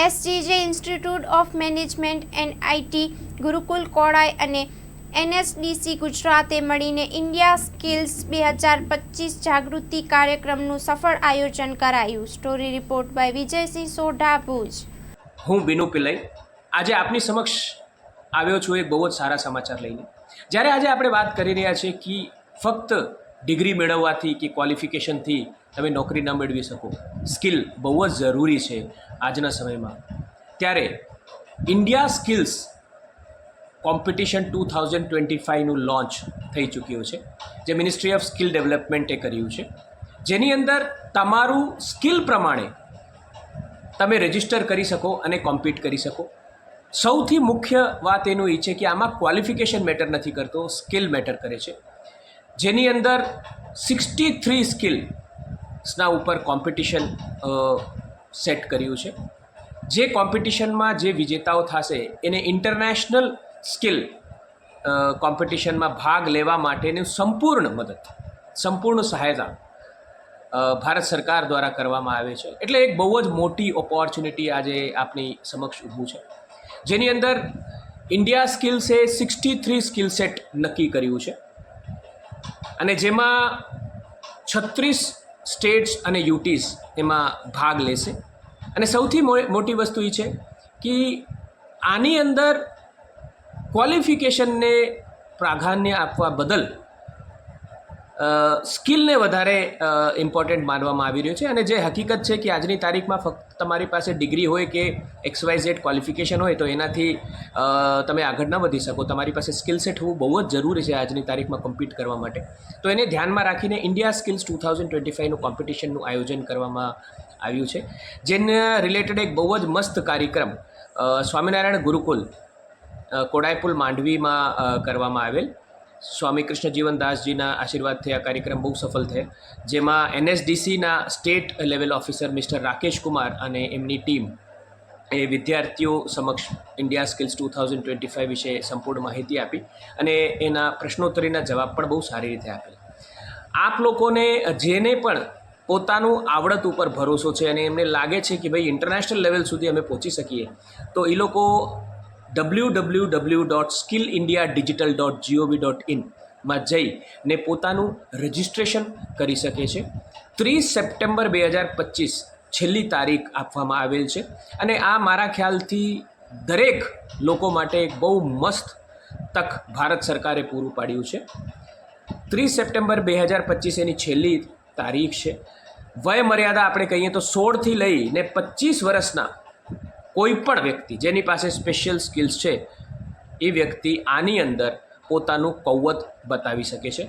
SGJ institute of management and IT Gurukul Kodai અને NSDC ગુજરાતે મળીને ઇન્ડિયા સ્કિલ્સ બે હજાર પચીસ જાગૃતિ કાર્યક્રમનું સફળ આયોજન કરાયું. Story report by Vijaysinh Sodha Bhuj હું બિનુ પિલ્લઈ. આજે આપની સમક્ષ આવ્યો છું એક બહુ જ સારા સમાચાર લઈને. જ્યારે આજે આપણે વાત કરી રહ્યા છીએ કે ફક્ત ડિગ્રી મેળવવાથી કે ક્વોલિફિકેશનથી તમે નોકરી ન મેળવી શકો. સ્કિલ બહુ જ જરૂરી છે આજના સમયમાં. ત્યારે India skills competition two thousand twenty ફાઇવનું launch થઈ ચૂક્યું છે. જે મિનિસ્ટ્રી ઓફ સ્કિલ ડેવલપમેન્ટે કર્યું છે. જેની અંદર તમારું સ્કિલ પ્રમાણે તમે રજિસ્ટર કરી શકો અને કોમ્પીટ કરી શકો. સૌથી મુખ્ય વાત એનું એ છે કે આમાં ક્વોલિફિકેશન મેટર નથી કરતો, સ્કિલ મેટર કરે છે. જેની અંદર સિક્સટી થ્રી સ્કિલ્સના ઉપર કોમ્પિટિશન સેટ કર્યું છે. જે કોમ્પિટિશનમાં જે વિજેતાઓ થશે, એને ઇન્ટરનેશનલ સ્કિલ કોમ્પિટિશનમાં ભાગ લેવા માટેની સંપૂર્ણ મદદ, સંપૂર્ણ સહાયતા ભારત સરકાર દ્વારા કરવામાં આવે છે. એટલે એક બહુ જ મોટી ઓપોર્ચ્યુનિટી આજે આપની સમક્ષ ઊભું છે. જેની અંદર ઇન્ડિયા સ્કિલ્સે સિક્સટી થ્રી સ્કિલ સેટ નક્કી કર્યું છે. અને જેમાં છત્રીસ સ્ટેટ્સ અને યુટીસ એમાં ભાગ લેશે. અને સૌથી મોટી વસ્તુ એ છે કે આની અંદર ક્વોલિફિકેશનને પ્રાધાન્ય આપવા બદલ સ્કિલને વધારે ઇમ્પોર્ટન્ટ માનવામાં આવી રહ્યું છે અને જે હકીકત છે કે આજની તારીખમાં ફક્ત તમારી પાસે ડિગ્રી હોય કે એક્સવાય ઝેડ ક્વોલિફિકેશન હોય તો એનાથી તમે આગળ ન વધી શકો. તમારી પાસે સ્કિલ સેટ હોવું બહુ જ જરૂરી છે આજની તારીખમાં કમ્પીટ કરવા માટે. તો એને ધ્યાનમાં રાખીને India skills two thousand twenty ફાઇવનું કોમ્પિટિશનનું આયોજન કરવામાં આવ્યું છે, જેને રિલેટેડ એક બહુ જ મસ્ત કાર્યક્રમ સ્વામિનારાયણ ગુરુકુલ કોડાયપુલ માંડવીમાં કરવામાં આવેલ. સ્વામી કૃષ્ણ જીવનદાસજીના આશીર્વાદથી આ કાર્યક્રમ બહુ સફળ થયો. જેમાં એનએસડીસીના state level officer mister Rakesh Kumar અને એમની ટીમ એ વિદ્યાર્થીઓ સમક્ષ India skills two thousand twenty five વિશે સંપૂર્ણ માહિતી આપી અને એના પ્રશ્નોત્તરીના જવાબ પણ બહુ સારી રીતે આપેલા. આપ લોકોને જેને પણ પોતાનું આવડત ઉપર ભરોસો છે અને એમને લાગે છે કે ભાઈ ઇન્ટરનેશનલ લેવલ સુધી અમે પહોંચી શકીએ, તો એ લોકો W dot skill India digital dot G O V dot ઇનમાં જઈને પોતાનું રજિસ્ટ્રેશન કરી શકે છે. ત્રીસ સપ્ટેમ્બર બે હજાર પચીસ છેલ્લી તારીખ આપવામાં આવેલ છે અને આ મારા ખ્યાલથી દરેક લોકો માટે એક બહુ મસ્ત તક ભારત સરકારે પૂરું પાડ્યું છે. ત્રીસ સપ્ટેમ્બર બે હજાર પચીસ એની છેલ્લી તારીખ છે. વય મર્યાદા આપણે કહીએ તો સોળથી લઈને પચીસ વર્ષના કોઈ પણ વ્યક્તિ જેની પાસે સ્પેશિયલ સ્કિલ્સ છે, એ વ્યક્તિ આની અંદર પોતાનું કૌવત બતાવી શકે છે.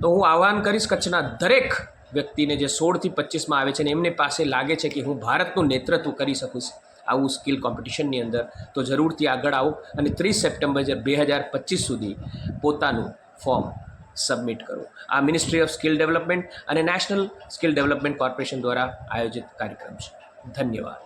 તો હું આહ્વાન કરીશ કચ્છના દરેક વ્યક્તિને જે સોળથી પચીસમાં આવે છે ને એમને પાસે લાગે છે કે હું ભારતનું નેતૃત્વ કરી શકું આવું સ્કિલ કોમ્પિટિશનની અંદર, તો જરૂરથી આગળ આવો અને ત્રીસ સપ્ટેમ્બર બે હજાર પચીસ સુધી પોતાનું ફોર્મ સબમિટ કરો. આ મિનિસ્ટ્રી ઓફ સ્કિલ ડેવલપમેન્ટ અને નેશનલ સ્કિલ ડેવલપમેન્ટ કોર્પોરેશન દ્વારા આયોજિત કાર્યક્રમ છે. ધન્યવાદ.